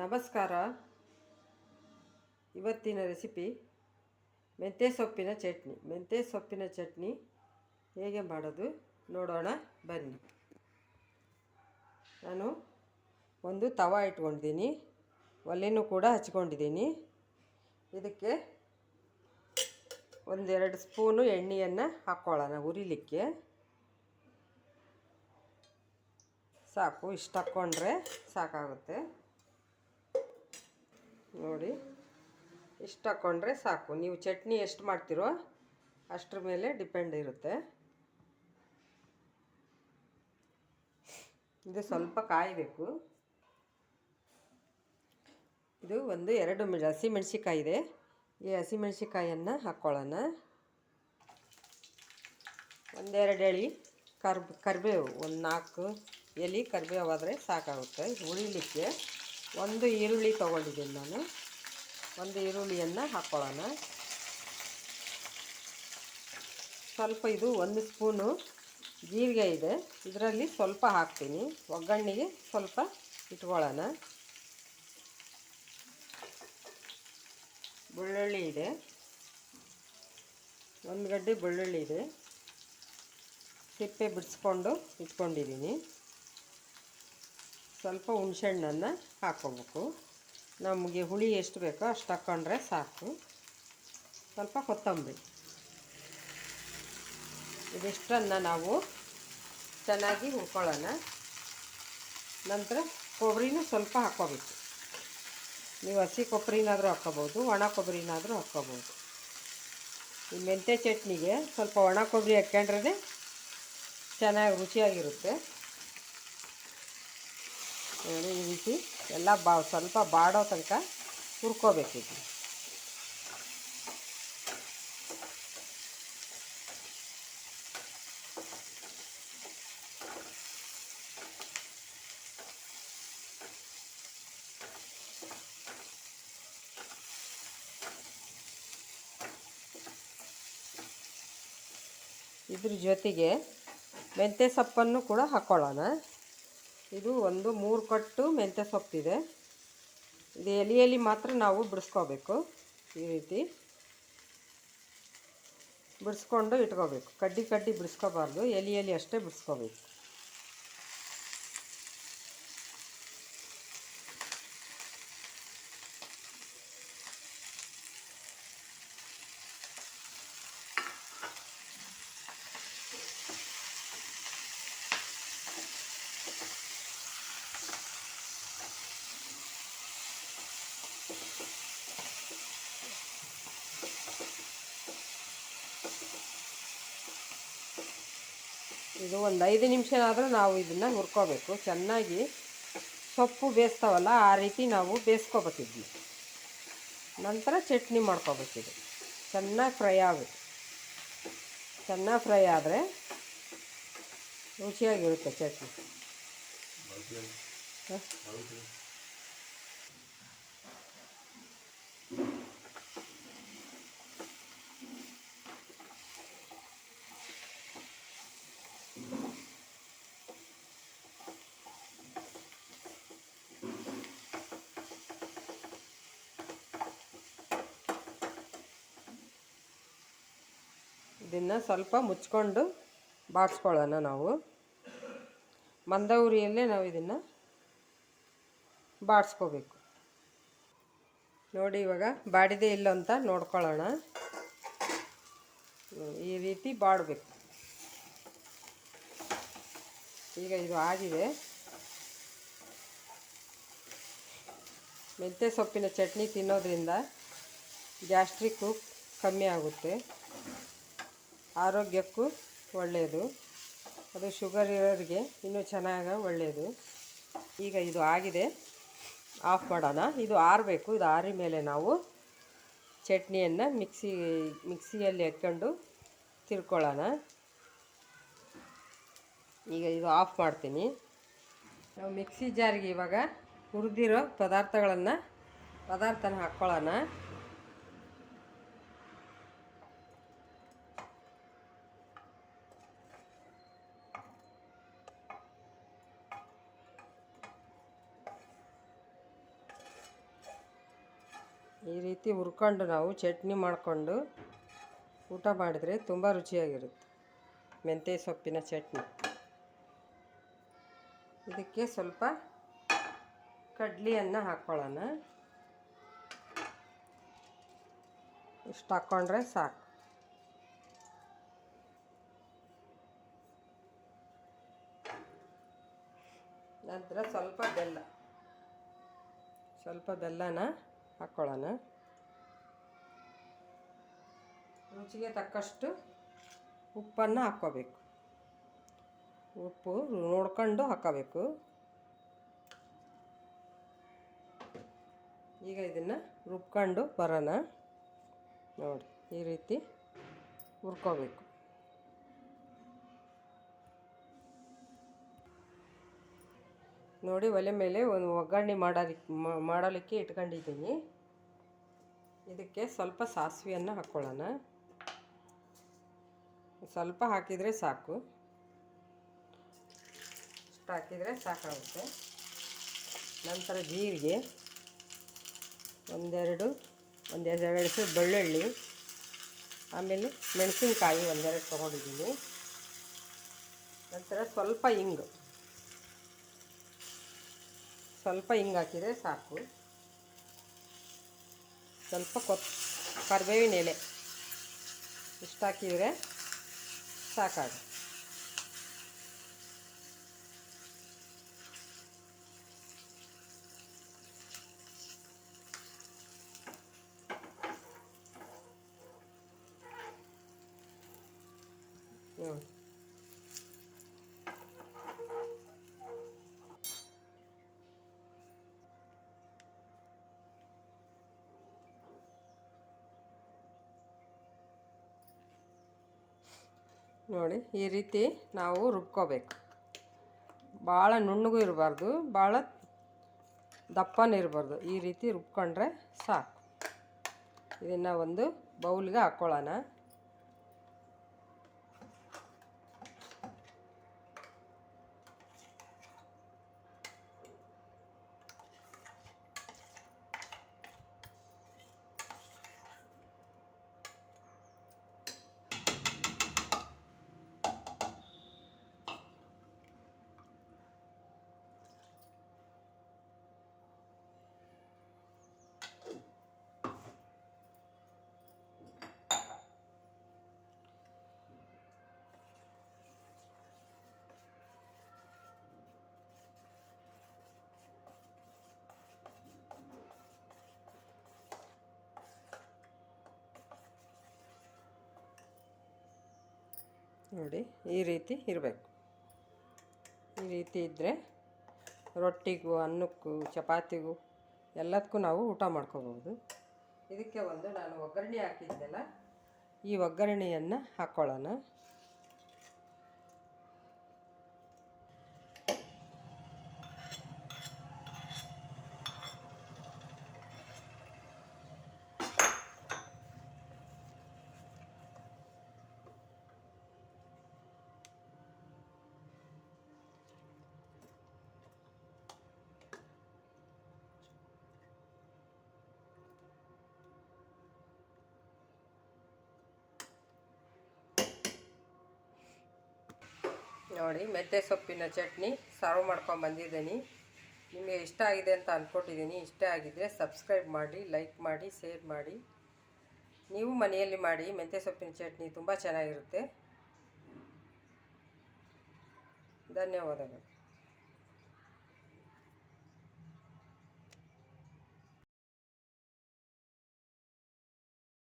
ನಮಸ್ಕಾರ. ಇವತ್ತಿನ ರೆಸಿಪಿ ಮೆಂತ್ಯ ಸೊಪ್ಪಿನ ಚಟ್ನಿ. ಮೆಂತ್ಯ ಸೊಪ್ಪಿನ ಚಟ್ನಿ ಹೇಗೆ ಮಾಡೋದು ನೋಡೋಣ ಬನ್ನಿ. ನಾನು ಒಂದು ತವ ಇಟ್ಕೊಂಡಿದ್ದೀನಿ. ಒಲೆನೂ ಕೂಡ ಹಚ್ಕೊಂಡಿದ್ದೀನಿ. ಇದಕ್ಕೆ ಒಂದೆರಡು ಸ್ಪೂನು ಎಣ್ಣೆಯನ್ನು ಹಾಕ್ಕೊಳ್ಳೋಣ ಉರಿಲಿಕ್ಕೆ ಸಾಕು, ಇಷ್ಟು ಹಾಕ್ಕೊಂಡ್ರೆ ಸಾಕಾಗುತ್ತೆ. ನೋಡಿ. ಇಷ್ಟು ಹಾಕ್ಕೊಂಡ್ರೆ ಸಾಕು. ನೀವು ಚಟ್ನಿ ಎಷ್ಟು ಮಾಡ್ತೀರೋ ಅಷ್ಟರ ಮೇಲೆ ಡಿಪೆಂಡ್ ಇರುತ್ತೆ. ಇದು ಸ್ವಲ್ಪ ಕಾಯಬೇಕು. ಇದು ಒಂದು ಎರಡು ಹಸಿ ಹಸಿಮೆಣ್ಸಿಕಾಯಿ ಇದೆ. ಈ ಹಸಿಮೆಣ್ಸಿಕಾಯನ್ನು ಹಾಕ್ಕೊಳ್ಳೋಣ ಒಂದೆರಡು ಎಳಿ ಕರ್ಬ್, ಕರಿಬೇವು, ಒಂದು ನಾಲ್ಕು ಎಲೆ ಕರಿಬೇವು ಆದರೆ ಸಾಕಾಗುತ್ತೆ. ಉಳಿಲಿಕ್ಕೆ ಒಂದು ಈರುಳ್ಳಿ ತೊಗೊಂಡಿದ್ದೀನಿ ನಾನು. ಒಂದು ಈರುಳ್ಳಿಯನ್ನು ಹಾಕ್ಕೊಳ್ಳೋಣ ಸ್ವಲ್ಪ ಇದು ಒಂದು ಸ್ಪೂನು ಜೀರಿಗೆ ಇದೆ. ಇದರಲ್ಲಿ ಸ್ವಲ್ಪ ಹಾಕ್ತೀನಿ. ಒಗ್ಗರಣೆಗೆ ಸ್ವಲ್ಪ ಇಟ್ಕೊಳ್ಳೋಣ. ಬೆಳ್ಳುಳ್ಳಿ ಇದೆ. ಒಂದು ಗಡ್ಡೆ ಬೆಳ್ಳುಳ್ಳಿ ಇದೆ. ಸಿಪ್ಪೆ ಬಿಡಿಸ್ಕೊಂಡು ಇಟ್ಕೊಂಡಿದ್ದೀನಿ. ಸ್ವಲ್ಪ ಹುಣ್ಸೆಹಣ್ಣನ್ನು ಹಾಕ್ಕೋಬೇಕು. ನಮಗೆ ಹುಳಿ ಎಷ್ಟು ಬೇಕೋ ಅಷ್ಟು ಹಾಕ್ಕೊಂಡ್ರೆ ಸಾಕು. ಸ್ವಲ್ಪ ಕೊತ್ತಂಬರಿ. ಇದಿಷ್ಟನ್ನು ನಾವು ಚೆನ್ನಾಗಿ ಹುರ್ಕೊಳ್ಳೋಣ. ನಂತರ ಕೊಬ್ಬರಿನೂ ಸ್ವಲ್ಪ ಹಾಕ್ಕೋಬೇಕು. ನೀವು ಹಸಿ ಕೊಬ್ಬರಿನಾದರೂ ಹಾಕ್ಕೋಬೋದು, ಒಣ ಕೊಬ್ಬರಿನಾದರೂ ಹಾಕ್ಕೋಬೋದು. ಈ ಮೆಂತ್ಯ ಚಟ್ನಿಗೆ ಸ್ವಲ್ಪ ಒಣ ಕೊಬ್ಬರಿ ಹಾಕ್ಕೊಂಡ್ರೆ ಚೆನ್ನಾಗಿ ರುಚಿಯಾಗಿರುತ್ತೆ. ನೋಡಿ ಈ ರೀತಿ ಎಲ್ಲ ಬಾ ಸ್ವಲ್ಪ ಬಾಡೋ ತನಕ ಹುರ್ಕೋಬೇಕಿದ್ರು ಇದ್ರ ಜೊತೆಗೆ ಮೆಂತ್ಯ ಸೊಪ್ಪನ್ನು ಕೂಡ ಹಾಕ್ಕೊಳ್ಳೋಣ ಇದು ಒಂದು ಮೂರು ಕಟ್ಟು ಮೆಂತ್ಯ ಸೊಪ್ಪಿದೆ. ಇದು ಎಲೆಯಲ್ಲಿ ಮಾತ್ರ ನಾವು ಬಿಡಿಸ್ಕೋಬೇಕು ಈ ರೀತಿ. ಬಿಡಿಸ್ಕೊಂಡು ಇಟ್ಕೋಬೇಕು. ಕಡ್ಡಿ ಕಡ್ಡಿ ಬಿಡಿಸ್ಕೋಬಾರ್ದು. ಎಲೆಯಲ್ಲಿ ಅಷ್ಟೇ ಬಿಡಿಸ್ಕೋಬೇಕು. ಇದು ಒಂದು ಐದು ನಿಮಿಷನಾದರೂ ನಾವು ಇದನ್ನು ಹುರ್ಕೋಬೇಕು. ಚೆನ್ನಾಗಿ ಸೊಪ್ಪು ಬೇಯಿಸ್ತಾವಲ್ಲ ಆ ರೀತಿ ನಾವು ಬೇಯಿಸ್ಕೋಬೇಕಿದ್ವಿ ನಂತರ ಚಟ್ನಿ ಮಾಡ್ಕೋಬೇಕಿದು ಚೆನ್ನಾಗಿ ಫ್ರೈ ಆಗಬೇಕು ಚೆನ್ನಾಗಿ ಫ್ರೈ ಆದರೆ ರುಚಿಯಾಗಿರುತ್ತೆ ಚಟ್ನಿ. ಇದನ್ನು ಸ್ವಲ್ಪ ಮುಚ್ಕೊಂಡು ಬಾಡಿಸ್ಕೊಳ್ಳೋಣ ನಾವು. ಮಂದ ಉರಿಯಲ್ಲೇ ನಾವು ಇದನ್ನು ಬಾಡಿಸ್ಕೋಬೇಕು ನೋಡಿ ಇವಾಗ ಬಾಡಿದೆ ಇಲ್ಲ ಅಂತ ನೋಡ್ಕೊಳ್ಳೋಣ. ಈ ರೀತಿ ಬಾಡಬೇಕು. ಈಗ ಇದು ಆಗಿದೆ. ಮೆಂತ್ಯ ಸೊಪ್ಪಿನ ಚಟ್ನಿ ತಿನ್ನೋದ್ರಿಂದ ಗ್ಯಾಸ್ಟ್ರಿಕ್ಕು ಕಮ್ಮಿ ಆಗುತ್ತೆ. ಆರೋಗ್ಯಕ್ಕೂ ಒಳ್ಳೆಯದು ಅದು ಶುಗರ್ ಇರೋರಿಗೆ ಇನ್ನೂ ಚೆನ್ನಾಗಿ ಒಳ್ಳೆಯದು ಈಗ ಇದು ಆಗಿದೆ. ಆಫ್ ಮಾಡೋಣ. ಇದು ಆರಬೇಕು. ಇದು ಆರಿ ಮೇಲೆ ನಾವು ಚಟ್ನಿಯನ್ನು ಮಿಕ್ಸಿ, ಮಿಕ್ಸಿಯಲ್ಲಿ ಹಾಕ್ಕೊಂಡು ತಿರ್ಕೊಳ್ಳೋಣ. ಈಗ ಇದು ಆಫ್ ಮಾಡ್ತೀನಿ. ನಾವು ಮಿಕ್ಸಿ ಜಾರಿಗೆ ಇವಾಗ ಹುರಿದಿರೋ ಪದಾರ್ಥಗಳನ್ನು, ಪದಾರ್ಥನ ಹಾಕ್ಕೊಳ್ಳೋಣ. ಈ ರೀತಿ ಹುರ್ಕೊಂಡು ನಾವು ಚಟ್ನಿ ಮಾಡಿಕೊಂಡು ಊಟ ಮಾಡಿದರೆ ತುಂಬ ರುಚಿಯಾಗಿರುತ್ತೆ. ಮೆಂತ್ಯ ಸೊಪ್ಪಿನ ಚಟ್ನಿ. ಇದಕ್ಕೆ ಸ್ವಲ್ಪ ಕಡ್ಲಿಯನ್ನು ಹಾಕ್ಕೊಳ್ಳೋಣ ಇಷ್ಟು ಹಾಕ್ಕೊಂಡ್ರೆ ಸಾಕು. ನಂತರ ಸ್ವಲ್ಪ ಬೆಲ್ಲ. ಸ್ವಲ್ಪ ಬೆಲ್ಲನ ಹಾಕ್ಕೊಳ್ಳೋಣ ರುಚಿಗೆ ತಕ್ಕಷ್ಟು ಉಪ್ಪನ್ನು ಹಾಕ್ಕೋಬೇಕು. ಉಪ್ಪು ನೋಡ್ಕೊಂಡು ಹಾಕೋಬೇಕು ಈಗ ಇದನ್ನು ರುಬ್ಕೊಂಡು ಬರೋಣ. ನೋಡಿ, ಈ ರೀತಿ ಹುರ್ಕೋಬೇಕು. ನೋಡಿ ಒಲೆ ಮೇಲೆ ಒಂದು ಒಗ್ಗರಣೆ ಮಾಡೋದಕ್ಕೆ ಮಾಡಲಿಕ್ಕೆ ಇಟ್ಕೊಂಡಿದ್ದೀನಿ. ಇದಕ್ಕೆ ಸ್ವಲ್ಪ ಸಾಸಿವೆಯನ್ನು ಹಾಕ್ಕೊಳ್ಳೋಣ ಸ್ವಲ್ಪ ಹಾಕಿದರೆ ಸಾಕು. ಇಷ್ಟು ಹಾಕಿದರೆ ಸಾಕಾಗುತ್ತೆ. ನಂತರ ಜೀರಿಗೆ, ಒಂದೆರಡು ಒಂದೆರಡು ಎರಡು ಬೆಳ್ಳುಳ್ಳಿ, ಆಮೇಲೆ ಮೆಣಸಿನ್ಕಾಯಿ ಒಂದೆರಡು ತೊಗೊಂಡಿದ್ದೀನಿ. ನಂತರ ಸ್ವಲ್ಪ ಹಿಂಗು. ಸ್ವಲ್ಪ ಹಿಂಗೆ ಹಾಕಿದರೆ ಸಾಕು. ಸ್ವಲ್ಪ ಕೊತ್ ಕರಿಬೇವಿನ ಎಲೆ ಇಷ್ಟು ಹಾಕಿದರೆ ಸಾಕಾಗ ನೋಡಿ ನೋಡಿ, ಈ ರೀತಿ ನಾವು ರುಬ್ಕೋಬೇಕು. ಭಾಳ ನುಣ್ಣಗೂ ಇರಬಾರ್ದು, ಭಾಳ ದಪ್ಪನೂ ಇರಬಾರ್ದು. ಈ ರೀತಿ ರುಬ್ಕೊಂಡ್ರೆ ಸಾಕು. ಇದನ್ನು ಒಂದು ಬೌಲ್ಗೆ ಹಾಕ್ಕೊಳ್ಳೋಣ ನೋಡಿ, ಈ ರೀತಿ ಇರಬೇಕು. ಈ ರೀತಿ ಇದ್ದರೆ ರೊಟ್ಟಿಗೂ, ಅನ್ನಕ್ಕೂ, ಚಪಾತಿಗೂ ಎಲ್ಲದಕ್ಕೂ ನಾವು ಊಟ ಮಾಡ್ಕೋಬೋದು. ಇದಕ್ಕೆ ಒಂದು ನಾನು ಒಗ್ಗರಣೆ ಹಾಕಿದ್ದೆಲ್ಲ ಈ ಒಗ್ಗರಣೆಯನ್ನು ಹಾಕ್ಕೊಳ್ಳೋಣ ನೋಡಿ, ಮೆಂತ್ಯ ಸೊಪ್ಪಿನ ಚಟ್ನಿ ಸರ್ವ್ ಮಾಡ್ಕೊಂಡು ಬಂದಿದ್ದೀನಿ. ನಿಮಗೆ ಇಷ್ಟ ಆಗಿದೆ ಅಂತ ಅಂದ್ಕೊಟ್ಟಿದ್ದೀನಿ ಇಷ್ಟ ಆಗಿದ್ದರೆ ಸಬ್ಸ್ಕ್ರೈಬ್ ಮಾಡಿ, ಲೈಕ್ ಮಾಡಿ, ಶೇರ್ ಮಾಡಿ. ನೀವು ಮನೆಯಲ್ಲಿ ಮಾಡಿ, ಮೆಂತ್ಯ ಸೊಪ್ಪಿನ ಚಟ್ನಿ ತುಂಬ ಚೆನ್ನಾಗಿರುತ್ತೆ. ಧನ್ಯವಾದಗಳು.